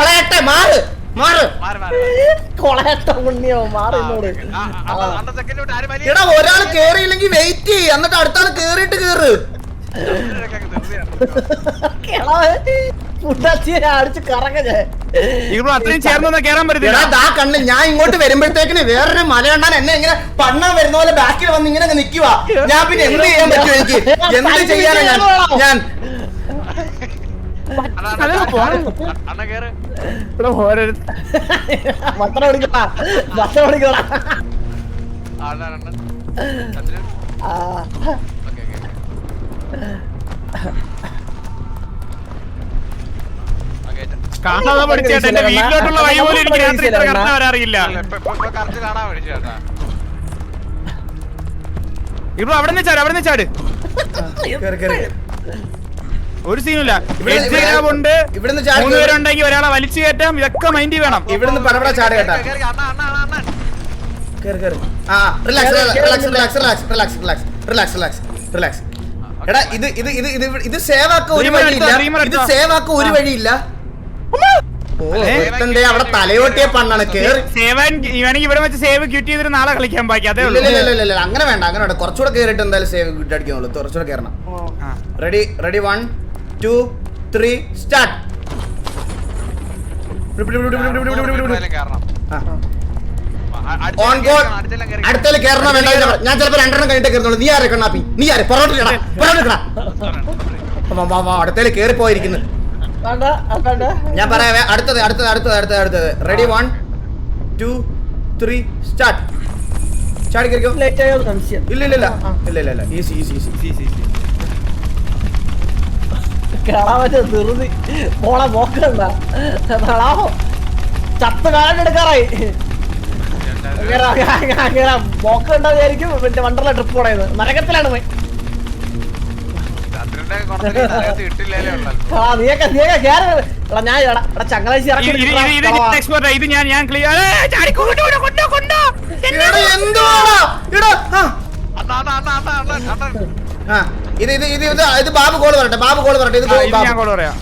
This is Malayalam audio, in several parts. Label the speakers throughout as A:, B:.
A: കൊളയട്ടെ മാറ് മാറ്.
B: കൊളയട്ടെ
C: ഉണ്ണിയോ മാറിന്നോട്
A: എടാ ഒരാൾ കേറിയില്ലെങ്കിൽ വെയിറ്റ് ചെയ്യ എന്നിട്ട് അടുത്താൾ കേറിയിട്ട് കേറ്. കണ്ണ് ഞാൻ ഇങ്ങോട്ട് വരുമ്പോഴത്തേക്കിന് വേറൊരു മല കണ്ടാൽ എന്നെ ഇങ്ങനെ പണ്ണ വരുന്ന പോലെ ബാക്കിൽ വന്ന് ഇങ്ങനെ നിക്കുവാ. ഞാൻ പിന്നെ എന്ത് ചെയ്യാൻ പറ്റും എനിക്ക്? എന്ത് ചെയ്യാനാ ഞാൻ
B: വത്തണ പിടിക്കടാ വത്തണ പിടിക്കടാ
D: കാണാതെ പഠിച്ചേട്ടാ എന്റെ വീട്ടിലോട്ടുള്ള വഴി പോലും എനിക്ക് രാത്രി ഇത്ര കറക്റ്റ് വരാറിയില്ല ഇവിടെ അവിടെ നിന്ന് ചാട് അവിടെ നിന്ന് ചാട് ഒരു സീനില്ല ഉണ്ട്
A: ഇവിടുന്ന്
D: മൂന്ന് പേരുണ്ടെങ്കിൽ ഒരാളെ വലിച്ചു കയറ്റാം. ഇതൊക്കെ മൈൻഡ് വേണം.
A: ഇവിടുന്ന് പടപട ചാട് കേട്ടാ.
C: കേറി, അണ്ണ അണ്ണ അണ്ണ അണ്ണ.
A: കേറ് കേറ്. ആ relax relax relax relax relax relax relax relax relax എടാ ഇത് ഇത് ഇത് ഇത് ഇത് സേവ് ആക്ക ഒരു വഴിയില്ല. ഇത് സേവ് ആക്ക ഒരു. വഴിയില്ല. അവിടെ തലയോട്ടിയ പണ്ണാണ് കേറി.
D: ഇവിടെ വെച്ച് സേവ് ക്യൂറ്റ് ചെയ്തിട്ട് നാളെ കളിക്കാൻ ബാക്കി. അതേ ഉള്ളൂ.
A: ഇല്ല ഇല്ല ഇല്ല അങ്ങനെ വേണ്ട അങ്ങനെ വേണ്ട. കുറച്ചുകൂടെ കേറിയിട്ട് എന്തായാലും സേവ് ക്യൂറ്റ് അടിക്കുന്നുള്ളൂ കുറച്ചുകൂടെ
D: കേറണം.
A: Ready ready one two three start
C: അടുത്തൽ കേറണം
A: വേണ്ട ഞാൻ ചിലപ്പോ രണ്ടെണ്ണം കഴിഞ്ഞിട്ട് കയറുന്നുള്ളൂ നീ ആരെ കണ്ണാപ്പി നീ ആരെ? പൊറോട്ട ഇടടാ പൊറോട്ട ഇടടാ വാ, വാ, വാ, അടുത്തേൽ കേറി പോയിരിക്കുന്നു ഞാൻ പറയാവേ അടുത്തത് അടുത്തത് അടുത്തത് അടുത്തത് അടുത്തത്. Ready one two three start ചാടി കയറിക്കോ
B: ലേറ്റ് ആയോ സംശയം.
A: ഇല്ല ഇല്ല ഇല്ല ഇല്ല ഇല്ല ഇല്ല ഈസി ഈസി ഈസി
D: സി,
B: കിളാമറ്റേ നിർത്തി മോളെ നോക്കണ്ട നളാവോ ചത്ത് കാലെടുക്കാറായി അങ്ങനെ മോക്കണ്ട വിചാരിക്കും? പിന്നെ വണ്ടർല ട്രിപ്പ് പോണേന്ന്. നരകത്തിലാണ് പോയി. ഞാൻ ചങ്ങനാശി
D: ഇത് ഞാൻ ഞാൻ ക്ലിയർ
A: എന്തോ ഇത് ഇത് ഇത് ഇത് ഇത് ബാബു കോൾ പറയട്ടെ ബാബു കോൾ പറയട്ടെ ഇത്
D: ഞാൻ കോൾ പറയാം.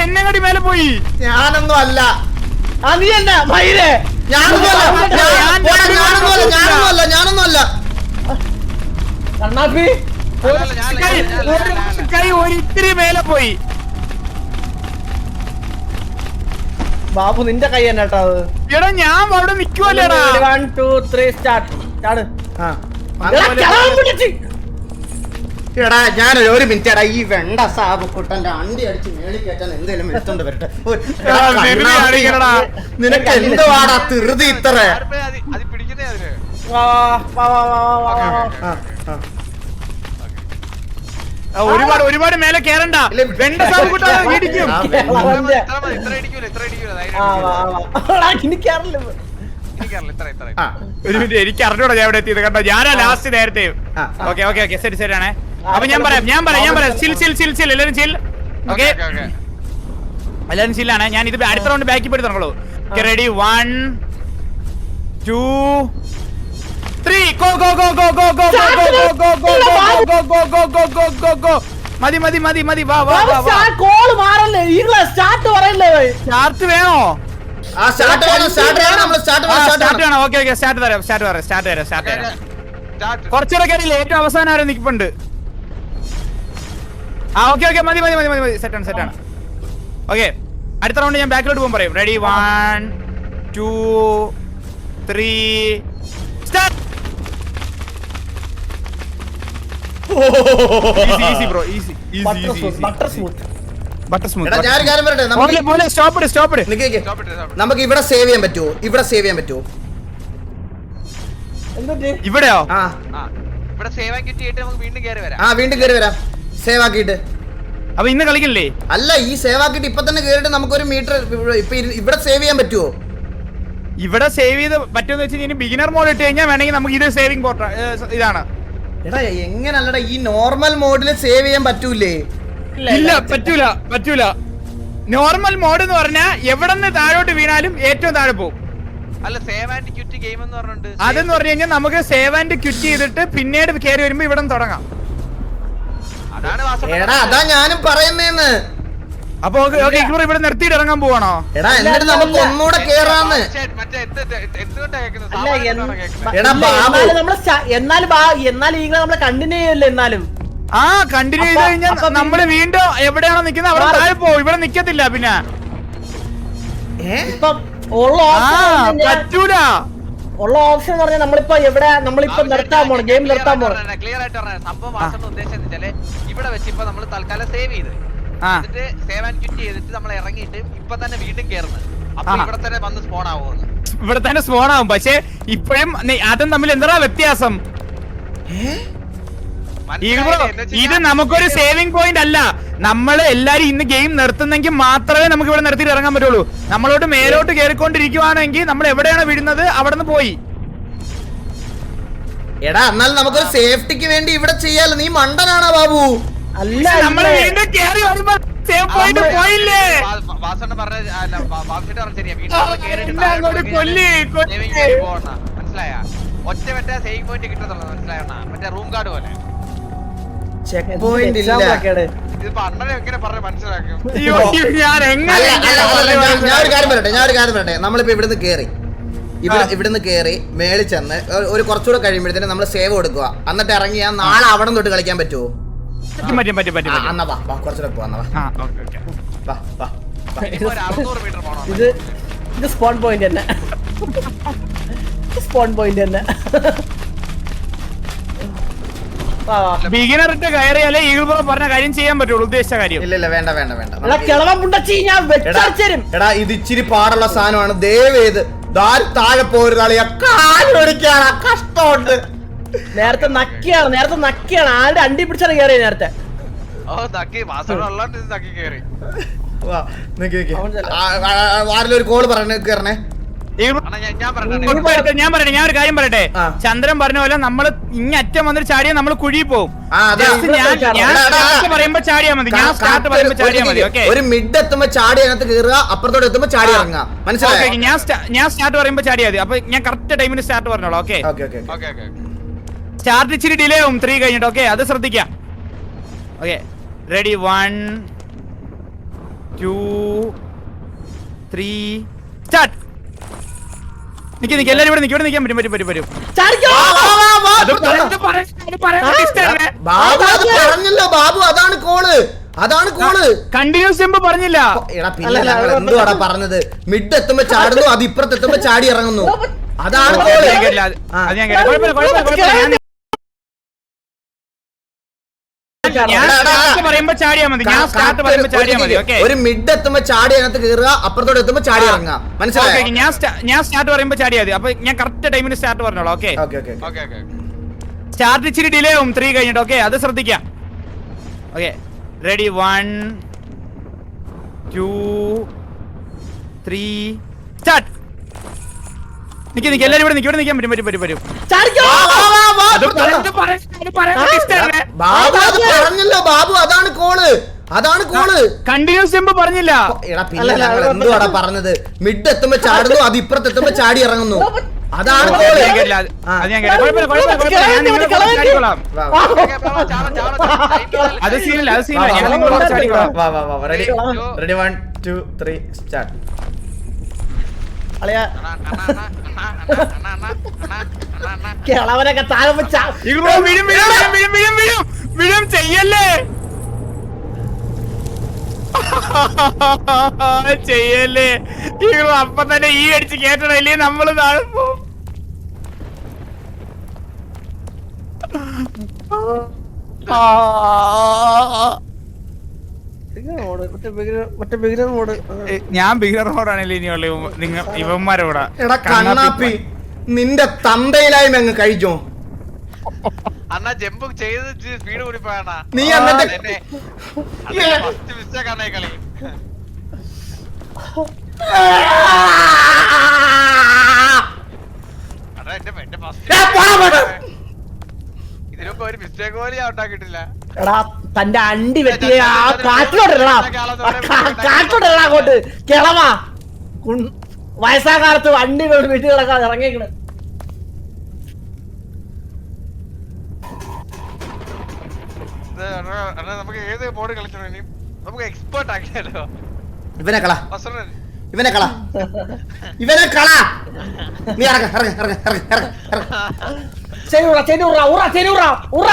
D: എന്നെ കടി മേലെ പോയി.
A: ഞാനൊന്നും അല്ല അത്
B: തന്നെ
C: ഞാനൊന്നുമല്ല ഞാനൊന്നുമല്ല
D: കൈ മേലെ പോയി.
B: ബാബു നിന്റെ കൈ തന്നെ കേട്ടോ
D: എടാ ഞാൻ അവിടെ നിക്കുവല്ലേടാ.
B: One two three start. ചാട്
A: ആ
B: എടാ
A: ഞാൻ ഒരു മിനിറ്റ് എടാ ഈ വെണ്ട സാബ് കുട്ടന്റെ അണ്ടി അടിച്ച് മേളി കയറ്റാൻ എന്തെങ്കിലും എടുത്തോണ്ട് വരട്ടെ. നിനക്ക് എന്തുവാടാ തിറുതി ഇത്ര?
D: ഒരുപാട് ഒരുപാട് മേലെ കേറണ്ട. വെണ്ട സാബ് കുട്ടാ എനിക്ക് അറിഞ്ഞൂടാ ഞാൻ ഇവിടെ എത്തിയത്. കണ്ടോ ഞാനാ ലാസ്റ്റ്
A: നേരത്തെയും.
D: Okay okay okay. ശരി ശരിയാണേ. അപ്പൊ ഞാൻ പറയാം ഞാൻ പറയാം ഞാൻ പറയാം ചിൽ ചിൽ ചിൽ ചിൽ എല്ലാരും ചിൽ ഓക്കെ. എല്ലാരും ചില്ലാണ് ഞാൻ ഇത് അടുത്ത റൗണ്ട് ബാക്കി പോയി തുടങ്ങുള്ളൂ ready one two three go go go go go go go go go go go go go go go go go മതി മതി മതി മതി വാ വാ വാ വാ
B: കോൾ മാറല്ലേ ഈകളെ സ്റ്റാർട്ട് പറയല്ലേ
D: സ്റ്റാർട്ട് വേണോ
A: ആ സ്റ്റാർട്ട് വേണം സ്റ്റാർട്ട് വേണം നമ്മൾ സ്റ്റാർട്ട് വേണം
D: സ്റ്റാർട്ട്
A: വേണം
D: ഓക്കേ ഓക്കെ സ്റ്റാർട്ട് തരാം സ്റ്റാർട്ട് തരാം സ്റ്റാർട്ട് തരാം സ്റ്റാർട്ട് തരാം
C: സ്റ്റാർട്ട്.
D: കുറച്ചുകൂടെ കയറിയില്ല ഏറ്റവും അവസാനം ആരും നിൽപ്പുണ്ട് ആ ഓക്കെ ഓക്കെ മതി മതി മതി മതി മതി. സെറ്റാണ് സെറ്റാണ് ഓക്കെ അടുത്ത റൗണ്ട് ഞാൻ ബാക്കിലോട്ട് പോകാൻ പറയും. Ready one two three start bro
B: smooth
A: നമുക്ക് ഇവിടെ സേവ് ചെയ്യാൻ പറ്റുമോ? ഇവിടെ സേവ് ചെയ്യാൻ പറ്റുമോ?
D: ഇവിടെയോ?
A: ആ.
C: വീണ്ടും കയറി വരാം.
A: ആ വീണ്ടും കയറി വരാം സേവ് ആക്കിയിട്ട്
D: അപ്പൊ ഇന്ന് കളിക്കില്ലേ
A: അല്ല ഈ സേവ് ആക്കിയിട്ട് ഇപ്പൊ തന്നെ കേറിട്ട് നമുക്കൊരു മീറ്റർ ഇപ്പൊ ഇവിടെ സേവ് ചെയ്യാൻ പറ്റുമോ
D: ഇവിടെ സേവ് ചെയ്ത് പറ്റുമെന്ന് വെച്ച് കഴിഞ്ഞാൽ ബിഗിനർ മോഡ് ഇട്ട് കഴിഞ്ഞാൽ വേണമെങ്കിൽ നമുക്ക് ഇത് സേവിംഗ് പോർട്ട ഇതാണ്.
A: എടാ എങ്ങനല്ലടാ ഈ നോർമൽ മോഡിൽ സേവ് ചെയ്യാൻ പറ്റൂലേ?
D: ഇല്ല പറ്റൂല പറ്റൂല. നോർമൽ മോഡ് എന്ന് പറഞ്ഞാൽ എവിടെ നിന്ന് താഴോട്ട് വീണാലും ഏറ്റവും താഴെ പോകും.
C: അല്ല സേവ് ആൻഡ് ക്യൂറ്റ് ഗെയിം എന്ന് പറഞ്ഞിട്ടുണ്ട്.
D: അതെന്ന് പറഞ്ഞു കഴിഞ്ഞാൽ നമുക്ക് സേവ് ആൻഡ് ക്വിറ്റ് ചെയ്തിട്ട് പിന്നീട് കയറി വരുമ്പോ ഇവിടെ നിന്ന് തുടങ്ങാം.
A: എടാ അതാ ഞാനും പറയുന്നേന്ന്.
D: അപ്പൊ ഓക്കെ ഓക്കെ ഇവിടെ നിർത്തിയിട്ട് ഇറങ്ങാൻ പോവാണോ?
A: എടാ എന്നിട്ട് നമുക്ക് ഒന്നുകൂടെ കേറാന്ന്. എടാ ബാബു.
B: എന്നാലും എന്നാലും ബാ- നമ്മളെ കണ്ടിന്യൂ ചെയ്യല്ലേ എന്നാലും?
D: ആ കണ്ടിന്യൂ ചെയ്ത് കഴിഞ്ഞാൽ നമ്മൾ വീണ്ടും എവിടെയാണോ നിക്കുന്നത് അവിടെ. താഴെ പോകും ഇവിടെ നിക്കത്തില്ല പിന്നെ. പറ്റൂല.
B: ഉള്ള ഓപ്ഷൻ എന്ന് പറഞ്ഞാൽ നമ്മളിപ്പോ എവിടെ നമ്മളിപ്പോ നിർത്താൻ പോണം ഗെയിം നിർത്താൻ പോണം.
C: ക്ലിയർ ആയിട്ട് പറഞ്ഞ സംഭവം വാസന്റെ ഉദ്ദേശം എന്ന് വെച്ചാൽ ഇവിടെ വെച്ച് ഇപ്പൊ നമ്മൾ തൽക്കാലം സേവ് ചെയ്ത്. എന്നിട്ട് സേവ് ആൻഡ് ക്വിറ്റ് ചെയ്തിട്ട് നമ്മൾ ഇറങ്ങിയിട്ട് ഇപ്പൊ തന്നെ വീണ്ടും കേറുന്നത്. അപ്പൊ
D: ആഹാ.
C: ഇവിടെ തന്നെ വന്ന് സ്പോൺ ആവുമെന്ന്.
D: ഇവിടെ തന്നെ സ്പോൺ ആവും. പക്ഷെ ഇപ്പോഴും അതും തമ്മിൽ എന്താ വ്യത്യാസം? ഇത് നമുക്കൊരു സേവിംഗ് പോയിന്റ് അല്ല. നമ്മൾ എല്ലാരും ഇന്ന് ഗെയിം നിർത്തുന്നെങ്കിൽ മാത്രമേ നമുക്ക് ഇവിടെ നിർത്തിയിട്ട് ഇറങ്ങാൻ പറ്റുള്ളൂ. നമ്മളോട് മേലോട്ട് കയറിക്കൊണ്ടിരിക്കുവാണെങ്കിൽ നമ്മൾ എവിടെയാണ് വിടുന്നത് അവിടെ നിന്ന് പോയി.
A: എടാ എന്നാൽ നമുക്കൊരു സേഫ്റ്റിക്ക് വേണ്ടി ഇവിടെ ചെയ്യാലോ. നീ മണ്ടനാണോ ബാബു?
B: അല്ല
D: നമ്മൾ
B: ഇല്ലേ?
D: വീണ്ടും കേറി വരുമ്പോ സേവ് പോയിന്റ്
C: നമ്മൾ
D: പോയില്ലേ?
C: നമ്മൾ. മനസ്സിലായാ? ഒറ്റ മറ്റേ പോയിന്റ് കിട്ടത്തുള്ളൂ മറ്റേ റൂം കാർഡ് പോലെ.
A: ചെക്ക് പോയിന്റ് ഇല്ല. കാര്യം പറയട്ടെ ഞാൻ ഒരു കാര്യം പറയട്ടെ. നമ്മളിപ്പോ ഇവിടുന്ന് കേറി. ഇവിടെ ഇവിടുന്ന് കേറി മേളിൽ ചെന്ന് ഒരു- കുറച്ചുകൂടെ കഴിയുമ്പോഴത്തേനും നമ്മൾ സേവ് കൊടുക്കുക. എന്നിട്ട് ഇറങ്ങി ഞാൻ നാളെ അവിടെ തൊട്ട് കളിക്കാൻ പറ്റുമോ എന്നാ വാ വാ കുറച്ചുകൂടെ പോവാ വാ.
D: ആ ഓക്കെ ഓക്കെ.
A: വാ
B: ഇത് ഇത് സ്പോൺ പോയിന്റ് തന്നെ. സ്പോൺ പോയിന്റ് തന്നെ.
D: ഇട്ട് കയറിയാലേ ഈഗിൾ ബ്രോ പറഞ്ഞ കാര്യം ചെയ്യാൻ പറ്റുള്ളൂ ഉദ്ദേശിച്ച കാര്യം.
A: ഇല്ല ഇല്ല വേണ്ട വേണ്ട വേണ്ട.
B: എടാ
A: നമുക്ക്
B: മുണ്ടച്ചി ഞാൻ
A: എടാ എടാ ഇത് ഇച്ചിരി പാടുള്ള സാധനമാണ്. ദയവേത് ദാരി താഴെ പോരുന്നാളിയാ കാലൊടിക്കാണ് കഷ്ടമുണ്ട്.
B: നേരത്തെ നക്കിയാണ് നേരത്തെ നക്കിയാണ്. ആരുടെ അണ്ടി പിടിച്ചാണ് കയറിയ നേരത്തെ?
C: ഓ തക്കി വാസവണ്ണ ഉള്ളോണ്ട് ഇത് തക്കി കേറി
A: വാ നിക്ക് നിക്ക്.
B: അവൻ
A: ആ, വാരിലൊരു ആ, ആരെങ്കിലും കോൾ പറഞ്ഞു
C: അണ്ണാ ഞാൻ പറയട്ടെ
D: ഞാൻ ഒരു കാര്യം പറയട്ടെ. ചന്ദ്രൻ പറഞ്ഞ പോലെ നമ്മൾ ഇങ്ങറ്റം വന്നിട്ട് ചാടിയാൽ നമ്മൾ കുഴി പോകും. പറയുമ്പോ ചാടിയാ മതി. ഞാൻ സ്റ്റാർട്ട് പറയുമ്പോ ചാടിയാ മതി
A: ഒരു- മിഡ് എത്തുമ്പോ ചാടി അതിനകത്ത് കയറുക അപ്പുറത്തോട്ട് എത്തുമ്പോ ചാടി ഇറങ്ങാം മനസ്സിലായി?
D: ഞാൻ ഞാൻ സ്റ്റാർട്ട് പറയുമ്പോ ചാടിയാ മതി. അപ്പൊ ഞാൻ കറക്റ്റ് ടൈമിന് സ്റ്റാർട്ട് പറഞ്ഞോളാം ഓക്കെ സ്റ്റാർട്ട് ഇച്ചിരി ഡിലേ ആവും ത്രീ കഴിഞ്ഞിട്ട് ഓക്കെ അത് ശ്രദ്ധിക്കാം. Okay ready one two three start നിക്ക് നിക്ക് എല്ലാരും ഇവിടെ നിക്ക് ഇവിടെ നിൽക്കാൻ പറ്റും പറ്റും പറ്റും പറ്റും.
B: ചാടിക്കോ?
D: അത്?
A: ബാബു പറഞ്ഞല്ലോ ബാബു അതാണ് കോൾ. അതാണ് കോൾ.
D: കണ്ടിന്യൂസ് ചെയ്യുമ്പോ പറഞ്ഞില്ല.
A: എടാ പിന്നെ ഞങ്ങൾ എന്തുവാടാ പറഞ്ഞത്? മിഡ് എത്തുമ്പോ ചാടുന്നു അത് ഇപ്പുറത്ത് എത്തുമ്പോ ചാടി ഇറങ്ങുന്നു. അതാണ് കോൾ.
D: അത് ഞാൻ കുഴപ്പമില്ല, കുഴപ്പമില്ല, കുഴപ്പമില്ല. പറയുമ്പോ ചാടിയാ മതി. ഞാൻ സ്റ്റാർട്ട് പറയുമ്പോ ചാടിയാ മതി. ഓക്കെ.
A: ഒരു മിഡ് എത്തുമ്പോ ചാടി അതിനകത്ത് കയറുക അപ്പുറത്തോട്ട് എത്തുമ്പോ ചാടി ഇറങ്ങുക. മനസ്സിലായോ?
D: ഓക്കെ ഞാൻ ഞാൻ സ്റ്റാർട്ട് പറയുമ്പോ ചാടിയാ മതി. അപ്പൊ ഞാൻ കറക്റ്റ് ടൈമിന് സ്റ്റാർട്ട് പറഞ്ഞോളാം. Okay.
A: Okay okay
C: okay. Okay
D: start ഇച്ചിരി ഡിലേ ആവും. ത്രീ കഴിഞ്ഞിട്ട്. ഓക്കെ അത് ശ്രദ്ധിക്കാം. Okay. Ready one two three start നിക്ക് നിക്ക്. എല്ലാരും ഇവിടെ നിക്ക്. ഇവിടെ നിൽക്കാൻ പറ്റും പറ്റും പറ്റും പറ്റും.
A: ബാബു അത് പറഞ്ഞല്ലോ? ബാബു അതാണ് കോൾ. അതാണ് കോൾ.
D: കണ്ടിന്യൂസ് ചെയ്യുമ്പോ പറഞ്ഞില്ല.
A: എടാ പിന്നെ ഞങ്ങൾ എന്തുവാടാ പറഞ്ഞത്? മിഡ് എത്തുമ്പോ ചാടുന്നു അത് ഇപ്പുറത്ത് എത്തുമ്പോ ചാടി ഇറങ്ങുന്നു. അതാണ്
D: അത് കോൾ. അത് സീനില്ല അത് സീനില്ല.
A: Ready one two three start
B: അളിയാ കിളവനൊക്കെ താഴെ
D: വിഴും ചെയ്യല്ലേ ചെയ്യല്ലേ ഈ അപ്പൊ തന്നെ ഈ അടിച്ച് കേട്ടണല്ലേ നമ്മൾ താഴെ പോവും. ആ.
B: ബിഗിനർ ബിഗിനർ- ബിഗിനർ
D: ഞാൻ ബിഗർ റോഡാണല്ലേ ഇനിയുള്ള നിങ്ങൾ ഇവന്മാരോടാ
A: എടാ കണ്ണാപ്പി നിന്റെ തന്തയിലായ്മ അങ്ങ് കഴിച്ചോ?
C: അണ്ണാ ജമ്പ് ചെയ്ത് സ്പീഡ് കൂടി പോയാണ.
A: നീ എന്നിട്ട്
C: ഫസ്റ്റ് മിസ്റ്റേക്ക് ആണ് ഈ കളി. എന്റെ. ഫസ്റ്റ് ഇതിനുമ്പോ ഒരു മിസ്റ്റേക്ക് പോലും ഞാൻ
B: എടാ തന്റെ അണ്ടി വെട്ടിയ ആ കാറ്റിലോട്ടില്ലടാ കാറ്റിലോട്ടില്ലടാ അങ്ങോട്ട്. കിളവാ വയസ്സാകാലത്ത് വണ്ടി വീട്ടിൽ കിടക്കാതെ ഇറങ്ങിക്കണ്
C: നമുക്ക് ഏത് ബോർഡ് നമുക്ക് എക്സ്പേർട്ട് ആക്കിയാലോ?
A: ഇവനെ കള. ഇവനെ കള. ഇവനെ കള. നീ ഇറങ്ങ ഇറങ്ങ ഇറങ്ങ ഇറങ്ങ ഇറങ്ങ. ഇറങ്ങ
B: ശരി ഉറ ശരി ഉറ.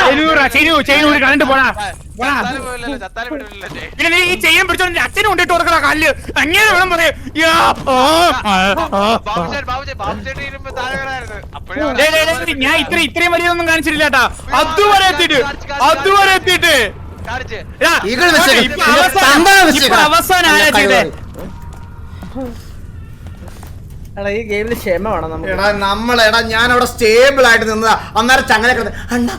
D: ചെരൂറ ചെരു ചെരൂര് കണ്ടിട്ട് പോടാ. പോടാ. പിന്നെ നീ ഈ ചെയ്യാൻ പിടിച്ചോണ്ട് അച്ഛനും കൊണ്ടിട്ട് കൊടുക്കണ കല്ല്. അങ്ങനെ വേണം പറയാ? ഞാൻ ഇത്ര ഇത്രയും വലിയൊന്നും കാണിച്ചിട്ടില്ല കേട്ടാ. അതുവരെ എത്തിയിട്ട് അതുവരെ എത്തിയിട്ട്. അവസാനം- അവസാനം ആരാ ചെയ്തേ?
B: എടാ ഈ ഗെയിമിൽ ക്ഷമ വേണം നമുക്ക്.
A: എടാ നമ്മളെടാ ഞാൻ അവിടെ സ്റ്റേബിൾ ആയിട്ട് നിന്നതാ. അന്നേരം ചങ്ങല കിടന്ന് അണ്ണ